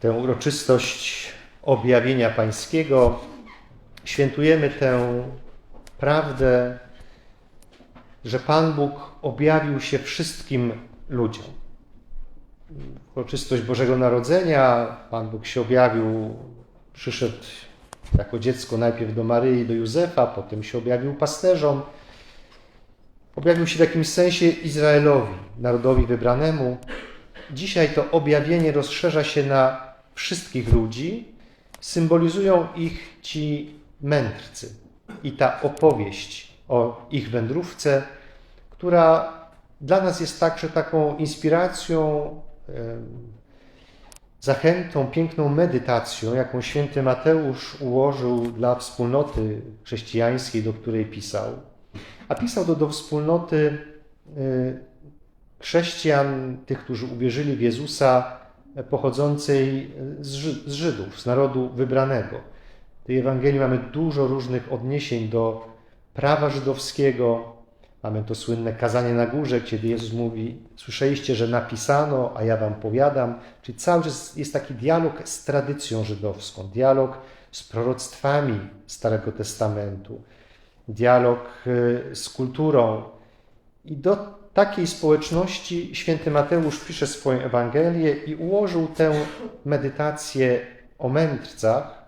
tę uroczystość objawienia Pańskiego, świętujemy tę prawdę, że Pan Bóg objawił się wszystkim ludziom. Uroczystość Bożego Narodzenia, Pan Bóg się objawił, przyszedł jako dziecko najpierw do Maryi, do Józefa, potem się objawił pasterzom. Objawił się w jakimś sensie Izraelowi, narodowi wybranemu. Dzisiaj to objawienie rozszerza się na wszystkich ludzi. Symbolizują ich ci mędrcy i ta opowieść o ich wędrówce, która dla nas jest także taką inspiracją, zachętą, piękną medytacją, jaką święty Mateusz ułożył dla wspólnoty chrześcijańskiej, do której pisał. A pisał to do wspólnoty y, chrześcijan, tych, którzy uwierzyli w Jezusa, pochodzącej z Żydów, z narodu wybranego. W tej Ewangelii mamy dużo różnych odniesień do prawa żydowskiego, Mamy to słynne kazanie na górze, kiedy Jezus mówi: Słyszeliście, że napisano, a ja wam powiadam. Czyli cały czas jest taki dialog z tradycją żydowską, dialog z proroctwami Starego Testamentu, dialog y, z kulturą. I do takiej społeczności święty Mateusz pisze swoją Ewangelię i ułożył tę medytację o mędrcach.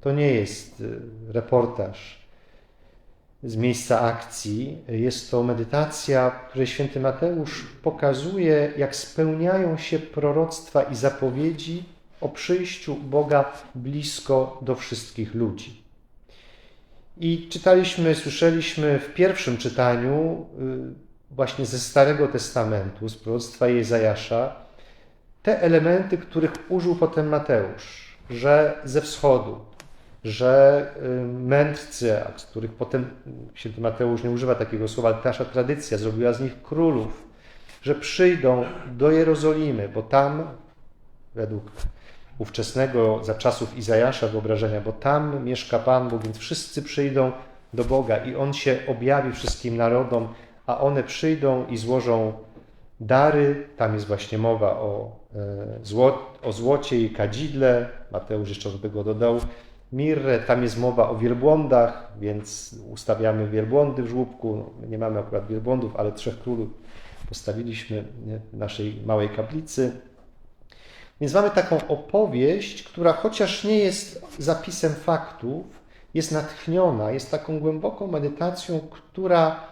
To nie jest y, reportaż z miejsca akcji. Jest to medytacja, w której święty Mateusz pokazuje, jak spełniają się proroctwa i zapowiedzi o przyjściu Boga blisko do wszystkich ludzi. I czytaliśmy, słyszeliśmy w pierwszym czytaniu y, właśnie ze Starego Testamentu, z proroctwa Jezajasza, te elementy, których użył potem Mateusz, że ze wschodu, że y, mędrcy, z których potem święty Mateusz nie używa takiego słowa, ale nasza tradycja zrobiła z nich królów, że przyjdą do Jerozolimy, bo tam, według ówczesnego, za czasów Izajasza wyobrażenia, bo tam mieszka Pan Bóg, więc wszyscy przyjdą do Boga i On się objawi wszystkim narodom, a one przyjdą i złożą dary. Tam jest właśnie mowa o, e, o złocie i kadzidle. Mateusz jeszcze do tego dodał mirrę. Tam jest mowa o wielbłądach, więc ustawiamy wielbłądy w żłóbku. No, nie mamy akurat wielbłądów, ale trzech królów postawiliśmy w naszej małej kaplicy. Więc mamy taką opowieść, która chociaż nie jest zapisem faktów, jest natchniona, jest taką głęboką medytacją, która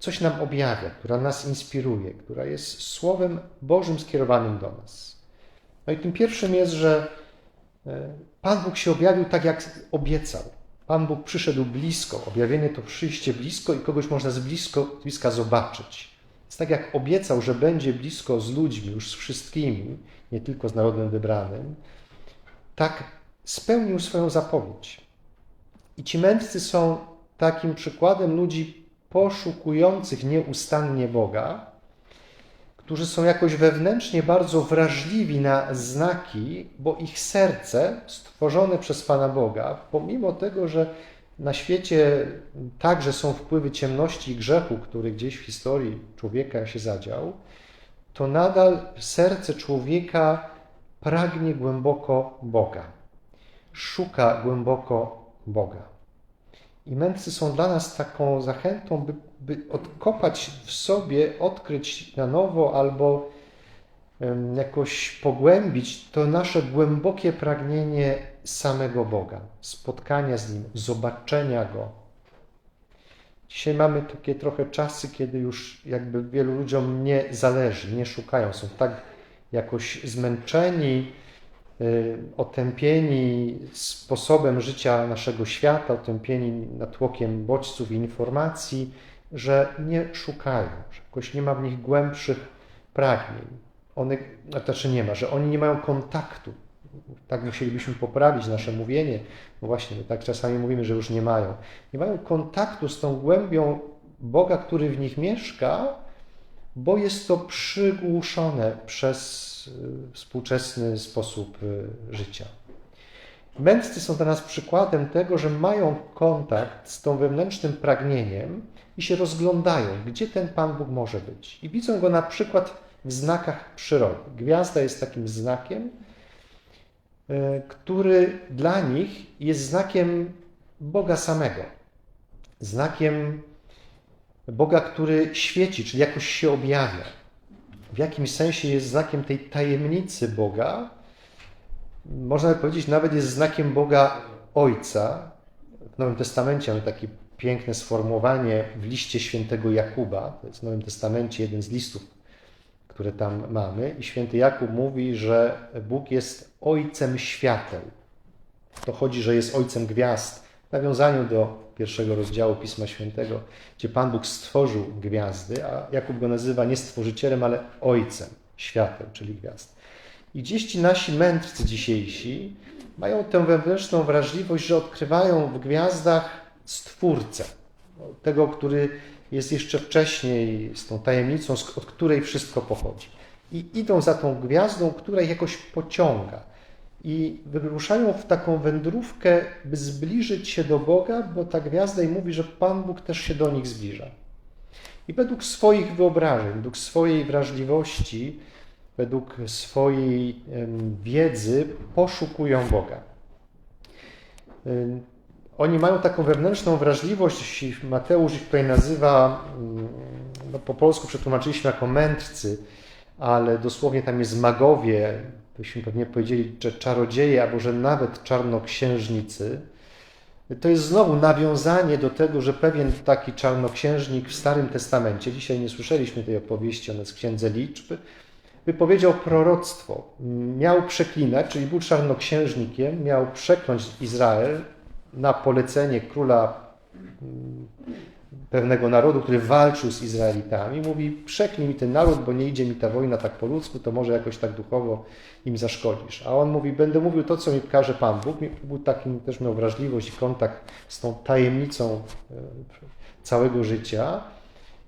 coś nam objawia, która nas inspiruje, która jest Słowem Bożym skierowanym do nas. No i tym pierwszym jest, że e, Pan Bóg się objawił tak, jak obiecał. Pan Bóg przyszedł blisko. Objawienie to przyjście blisko i kogoś można z, blisko, z bliska zobaczyć. Jest tak, jak obiecał, że będzie blisko z ludźmi, już z wszystkimi, nie tylko z narodem wybranym, tak spełnił swoją zapowiedź. I ci mędrcy są takim przykładem ludzi poszukujących nieustannie Boga, którzy są jakoś wewnętrznie bardzo wrażliwi na znaki, bo ich serce stworzone przez Pana Boga, pomimo tego, że na świecie także są wpływy ciemności i grzechu, który gdzieś w historii człowieka się zadział, to nadal serce człowieka pragnie głęboko Boga, szuka głęboko Boga. I mędrcy są dla nas taką zachętą, by, by odkopać w sobie, odkryć na nowo albo jakoś pogłębić to nasze głębokie pragnienie samego Boga, spotkania z Nim, zobaczenia Go. Dzisiaj mamy takie trochę czasy, kiedy już jakby wielu ludziom nie zależy, nie szukają, są tak jakoś zmęczeni, otępieni sposobem życia naszego świata, otępieni natłokiem bodźców i informacji, że nie szukają, że jakoś nie ma w nich głębszych pragnień. One, znaczy nie ma, że oni nie mają kontaktu. Tak musielibyśmy poprawić nasze mówienie. No właśnie, my tak czasami mówimy, że już nie mają. Nie mają kontaktu z tą głębią Boga, który w nich mieszka, bo jest to przygłuszone przez Y, współczesny sposób y, życia. Mędrcy są dla nas przykładem tego, że mają kontakt z tą wewnętrznym pragnieniem i się rozglądają, gdzie ten Pan Bóg może być. I widzą go na przykład w znakach przyrody. Gwiazda jest takim znakiem e, który dla nich jest znakiem Boga samego. Znakiem Boga, który świeci, czyli jakoś się objawia. W jakimś sensie jest znakiem tej tajemnicy Boga. Można by powiedzieć, nawet jest znakiem Boga Ojca. W Nowym Testamencie mamy takie piękne sformułowanie w liście świętego Jakuba. To jest w Nowym Testamencie jeden z listów, które tam mamy. I święty Jakub mówi, że Bóg jest ojcem świateł. To chodzi, że jest ojcem gwiazd. W nawiązaniu do pierwszego rozdziału Pisma Świętego, gdzie Pan Bóg stworzył gwiazdy, a Jakub go nazywa nie stworzycielem, ale ojcem świateł, czyli gwiazd. I gdzieś ci nasi mędrcy dzisiejsi mają tę wewnętrzną wrażliwość, że odkrywają w gwiazdach Stwórcę, tego, który jest jeszcze wcześniej z tą tajemnicą, od której wszystko pochodzi. I idą za tą gwiazdą, która jakoś pociąga. I wyruszają w taką wędrówkę, by zbliżyć się do Boga, bo ta gwiazda im mówi, że Pan Bóg też się do nich zbliża. I według swoich wyobrażeń, według swojej wrażliwości, według swojej wiedzy poszukują Boga. Oni mają taką wewnętrzną wrażliwość, Mateusz ich tutaj nazywa, no po polsku przetłumaczyliśmy jako mędrcy, ale dosłownie tam jest magowie, byśmy pewnie powiedzieli, że czarodzieje, albo że nawet czarnoksiężnicy. To jest znowu nawiązanie do tego, że pewien taki czarnoksiężnik w Starym Testamencie, dzisiaj nie słyszeliśmy tej opowieści, ona jest w Księdze Liczby, wypowiedział proroctwo. Miał przeklinać, czyli był czarnoksiężnikiem, miał przekląć Izrael, na polecenie króla mm, pewnego narodu, który walczył z Izraelitami, mówi: Przeklij mi ten naród, bo nie idzie mi ta wojna tak po ludzku, to może jakoś tak duchowo im zaszkodzisz. A on mówi: Będę mówił to, co mi każe Pan Bóg. Był takim, też miał wrażliwość i kontakt z tą tajemnicą e, całego życia.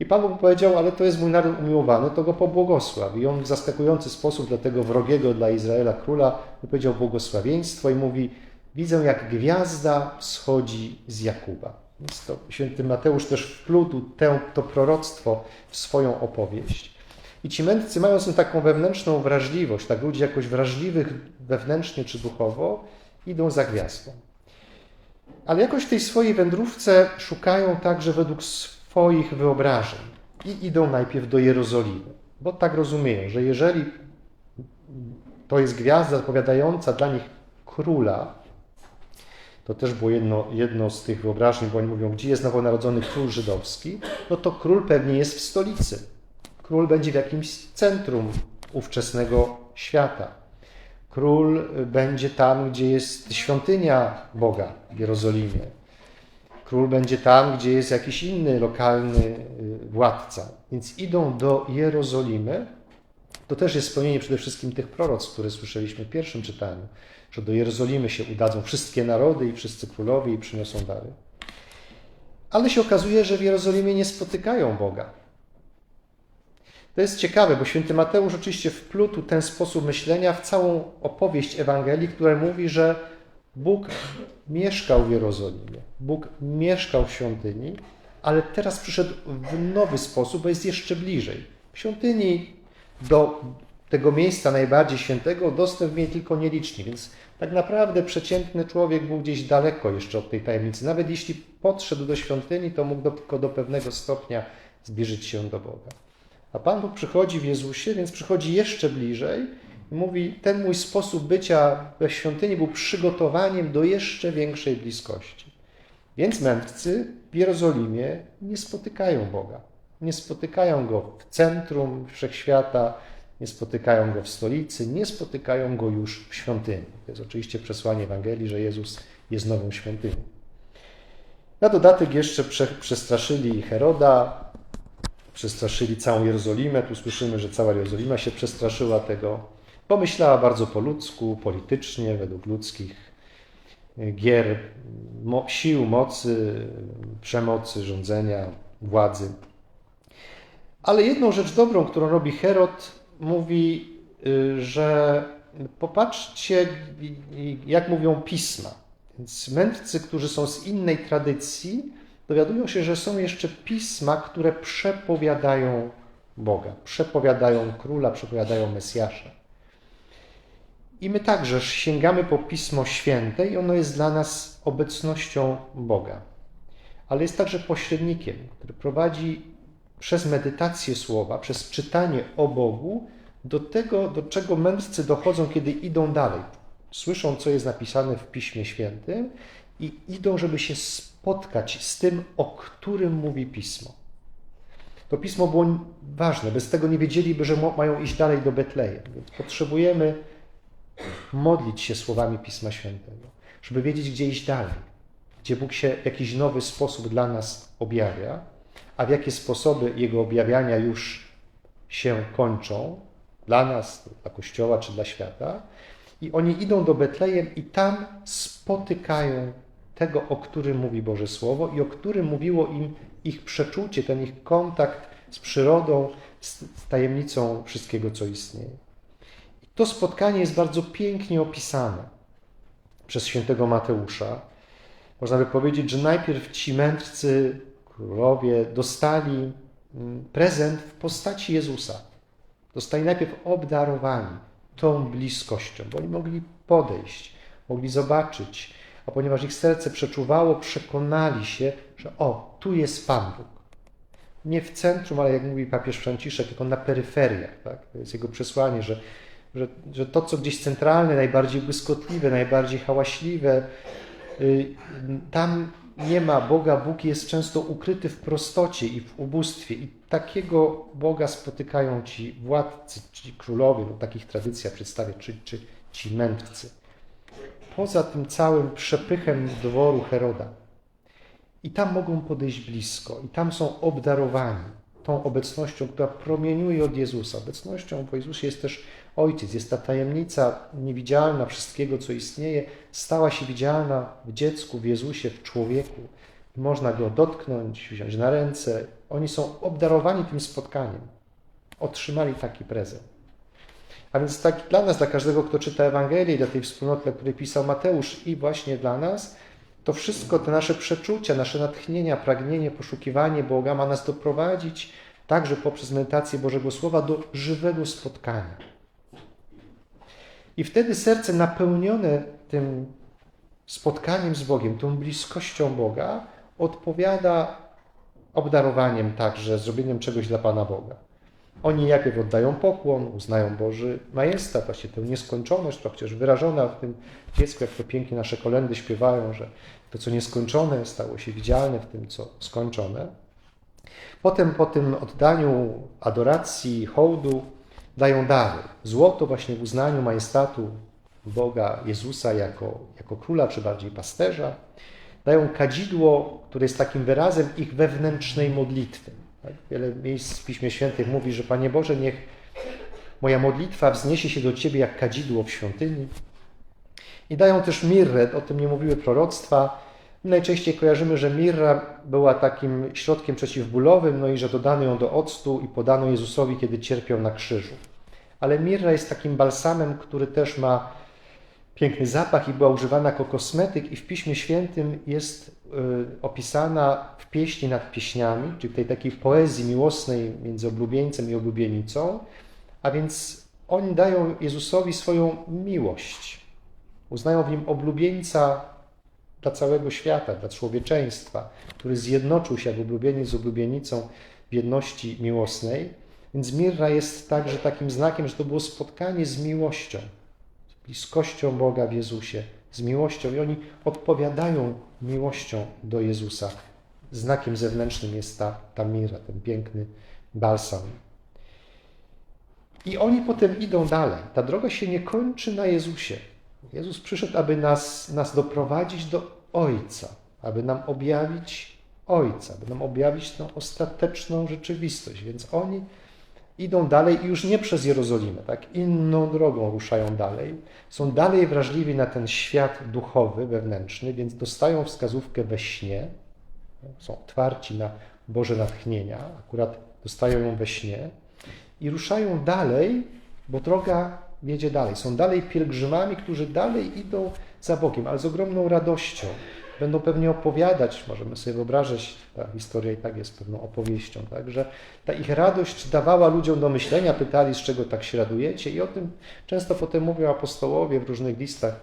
I Pan Bóg powiedział, ale to jest mój naród umiłowany, to go pobłogosław. I on w zaskakujący sposób dla tego wrogiego dla Izraela króla wypowiedział błogosławieństwo i mówi, widzę jak gwiazda wschodzi z Jakuba. Więc to święty Mateusz też wplótł tę, to proroctwo w swoją opowieść. I ci mędrcy mają sobie taką wewnętrzną wrażliwość, tak ludzi jakoś wrażliwych wewnętrznie czy duchowo, idą za gwiazdą. Ale jakoś w tej swojej wędrówce szukają także według swoich wyobrażeń i idą najpierw do Jerozolimy, bo tak rozumieją, że jeżeli to jest gwiazda zapowiadająca dla nich króla, to też było jedno, jedno z tych wyobrażeń, bo oni mówią, gdzie jest nowonarodzony król żydowski, no to król pewnie jest w stolicy. Król będzie w jakimś centrum ówczesnego świata. Król będzie tam, gdzie jest świątynia Boga w Jerozolimie. Król będzie tam, gdzie jest jakiś inny lokalny y, władca. Więc idą do Jerozolimy. To też jest spełnienie przede wszystkim tych proroc, które słyszeliśmy w pierwszym czytaniu że do Jerozolimy się udadzą wszystkie narody i wszyscy królowie i przyniosą dary. Ale się okazuje, że w Jerozolimie nie spotykają Boga. To jest ciekawe, bo święty Mateusz oczywiście wplótł ten sposób myślenia w całą opowieść Ewangelii, która mówi, że Bóg mieszkał w Jerozolimie, Bóg mieszkał w świątyni, ale teraz przyszedł w nowy sposób, bo jest jeszcze bliżej. W świątyni do tego miejsca najbardziej świętego dostęp mieli tylko nieliczni, więc tak naprawdę przeciętny człowiek był gdzieś daleko jeszcze od tej tajemnicy. Nawet jeśli podszedł do świątyni, to mógł tylko do pewnego stopnia zbliżyć się do Boga. A Pan Bóg przychodzi w Jezusie, więc przychodzi jeszcze bliżej i mówi, ten mój sposób bycia we świątyni był przygotowaniem do jeszcze większej bliskości. Więc mędrcy w Jerozolimie nie spotykają Boga. Nie spotykają Go w centrum wszechświata, nie spotykają go w stolicy, nie spotykają go już w świątyni. To jest oczywiście przesłanie Ewangelii, że Jezus jest nową świątynią. Na dodatek jeszcze przestraszyli Heroda, przestraszyli całą Jerozolimę. Tu słyszymy, że cała Jerozolima się przestraszyła tego. Pomyślała bardzo po ludzku, politycznie, według ludzkich gier, sił, mocy, przemocy, rządzenia, władzy. Ale jedną rzecz dobrą, którą robi Herod, mówi, y, że popatrzcie, jak mówią pisma. Więc mędrcy, którzy są z innej tradycji, dowiadują się, że są jeszcze pisma, które przepowiadają Boga, przepowiadają króla, przepowiadają Mesjasza. I my także sięgamy po Pismo Święte i ono jest dla nas obecnością Boga. Ale jest także pośrednikiem, który prowadzi przez medytację słowa, przez czytanie o Bogu do tego, do czego mędrcy dochodzą, kiedy idą dalej. Słyszą, co jest napisane w Piśmie Świętym i idą, żeby się spotkać z tym, o którym mówi Pismo. To Pismo było ważne, bez tego nie wiedzieliby, że mają iść dalej do Betlejem. Więc potrzebujemy modlić się słowami Pisma Świętego, żeby wiedzieć, gdzie iść dalej, gdzie Bóg się w jakiś nowy sposób dla nas objawia, a w jakie sposoby Jego objawiania już się kończą, dla nas, dla Kościoła czy dla świata. I oni idą do Betlejem i tam spotykają tego, o którym mówi Boże Słowo i o którym mówiło im ich przeczucie, ten ich kontakt z przyrodą, z tajemnicą wszystkiego, co istnieje. I to spotkanie jest bardzo pięknie opisane przez świętego Mateusza. Można by powiedzieć, że najpierw ci mędrcy, królowie dostali mm, prezent w postaci Jezusa. Zostali najpierw obdarowani tą bliskością, bo oni mogli podejść, mogli zobaczyć, a ponieważ ich serce przeczuwało, przekonali się, że o, tu jest Pan Bóg. Nie w centrum, ale jak mówi papież Franciszek, tylko na peryferiach. Tak? To jest jego przesłanie, że, że, że to, co gdzieś centralne, najbardziej błyskotliwe, najbardziej hałaśliwe, yy, tam nie ma Boga. Bóg jest często ukryty w prostocie i w ubóstwie. I takiego Boga spotykają ci władcy, ci królowie, no takich tradycja przedstawia, czy, czy ci mędrcy. Poza tym całym przepychem dworu Heroda. I tam mogą podejść blisko, i tam są obdarowani tą obecnością, która promieniuje od Jezusa. Obecnością po Jezusie jest też Ojciec, jest ta tajemnica niewidzialna wszystkiego, co istnieje, stała się widzialna w dziecku, w Jezusie, w człowieku. Można go dotknąć, wziąć na ręce. Oni są obdarowani tym spotkaniem. Otrzymali taki prezent. A więc tak dla nas, dla każdego, kto czyta Ewangelię, dla tej wspólnoty, o której pisał Mateusz i właśnie dla nas, to wszystko, te nasze przeczucia, nasze natchnienia, pragnienie, poszukiwanie Boga ma nas doprowadzić także poprzez medytację Bożego Słowa do żywego spotkania. I wtedy serce napełnione tym spotkaniem z Bogiem, tą bliskością Boga, odpowiada obdarowaniem także, zrobieniem czegoś dla Pana Boga. Oni najpierw oddają pokłon, uznają Boży majestat, właśnie tę nieskończoność, to przecież wyrażona w tym dziecku, jak to pięknie nasze kolendy śpiewają, że to, co nieskończone, stało się widzialne w tym, co skończone. Potem po tym oddaniu adoracji, hołdu dają dary. Złoto właśnie w uznaniu majestatu Boga Jezusa jako, jako króla, czy bardziej pasterza. Dają kadzidło, które jest takim wyrazem ich wewnętrznej modlitwy. Tak? Wiele miejsc w Piśmie Świętych mówi, że Panie Boże, niech moja modlitwa wzniesie się do Ciebie jak kadzidło w świątyni. I dają też mirrę, o tym nie mówiły proroctwa. Najczęściej kojarzymy, że mirra była takim środkiem przeciwbólowym, no i że dodano ją do octu i podano Jezusowi, kiedy cierpiał na krzyżu. Ale mirra jest takim balsamem, który też ma piękny zapach i była używana jako kosmetyk i w Piśmie Świętym jest y, opisana w pieśni nad pieśniami, czyli tej takiej poezji miłosnej między oblubieńcem i oblubienicą, a więc oni dają Jezusowi swoją miłość. Uznają w nim oblubieńca dla całego świata, dla człowieczeństwa, który zjednoczył się jak oblubieniec z oblubienicą w jedności miłosnej. Więc mirra jest także takim znakiem, że to było spotkanie z miłością, z bliskością Boga w Jezusie, z miłością i oni odpowiadają miłością do Jezusa. Znakiem zewnętrznym jest ta, ta mirra, ten piękny balsam. I oni potem idą dalej. Ta droga się nie kończy na Jezusie. Jezus przyszedł, aby nas, nas doprowadzić do Ojca, aby nam objawić Ojca, aby nam objawić tę ostateczną rzeczywistość. Więc oni idą dalej i już nie przez Jerozolimę, tak? Inną drogą ruszają dalej. Są dalej wrażliwi na ten świat duchowy, wewnętrzny, więc dostają wskazówkę we śnie. Są otwarci na Boże natchnienia, akurat dostają ją we śnie i ruszają dalej, bo droga wiedzie dalej. Są dalej pielgrzymami, którzy dalej idą za Bogiem, ale z ogromną radością. będą pewnie opowiadać, możemy sobie wyobrazić, ta historia i tak jest pewną opowieścią, tak, że ta ich radość dawała ludziom do myślenia, pytali, z czego tak się radujecie i o tym często potem mówią apostołowie w różnych listach.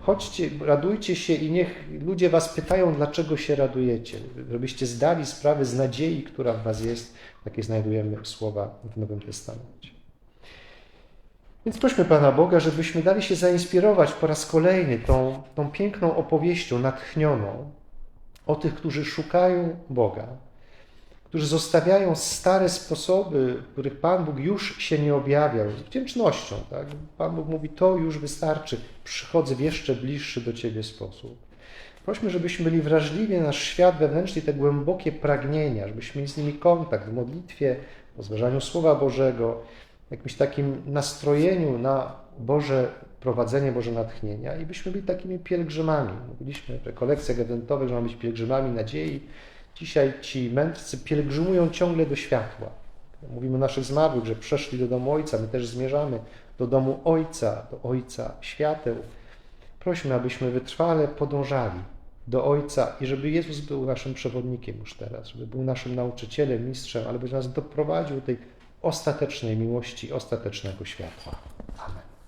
Chodźcie, radujcie się i niech ludzie was pytają, dlaczego się radujecie, żebyście zdali sprawę z nadziei, która w was jest. Takie znajdujemy słowa w Nowym Testamencie. Więc prośmy Pana Boga, żebyśmy dali się zainspirować po raz kolejny tą, tą piękną opowieścią natchnioną o tych, którzy szukają Boga, którzy zostawiają stare sposoby, których Pan Bóg już się nie objawiał, z wdzięcznością. Tak? Pan Bóg mówi, to już wystarczy, przychodzę w jeszcze bliższy do Ciebie sposób. Prośmy, żebyśmy byli wrażliwi na nasz świat wewnętrzny, te głębokie pragnienia, żebyśmy mieli z nimi kontakt w modlitwie, w rozważaniu Słowa Bożego, jakimś takim nastrojeniu na Boże prowadzenie, Boże natchnienia i byśmy byli takimi pielgrzymami. Mówiliśmy w rekolekcjach eventowych, że mamy być pielgrzymami nadziei. Dzisiaj ci mędrcy pielgrzymują ciągle do światła. Mówimy o naszych zmarłych, że przeszli do domu Ojca. My też zmierzamy do domu Ojca, do Ojca świateł. Prośmy, abyśmy wytrwale podążali do Ojca i żeby Jezus był naszym przewodnikiem już teraz, żeby był naszym nauczycielem, mistrzem, ale by nas doprowadził do tej ostatecznej miłości, ostatecznego światła. Amen.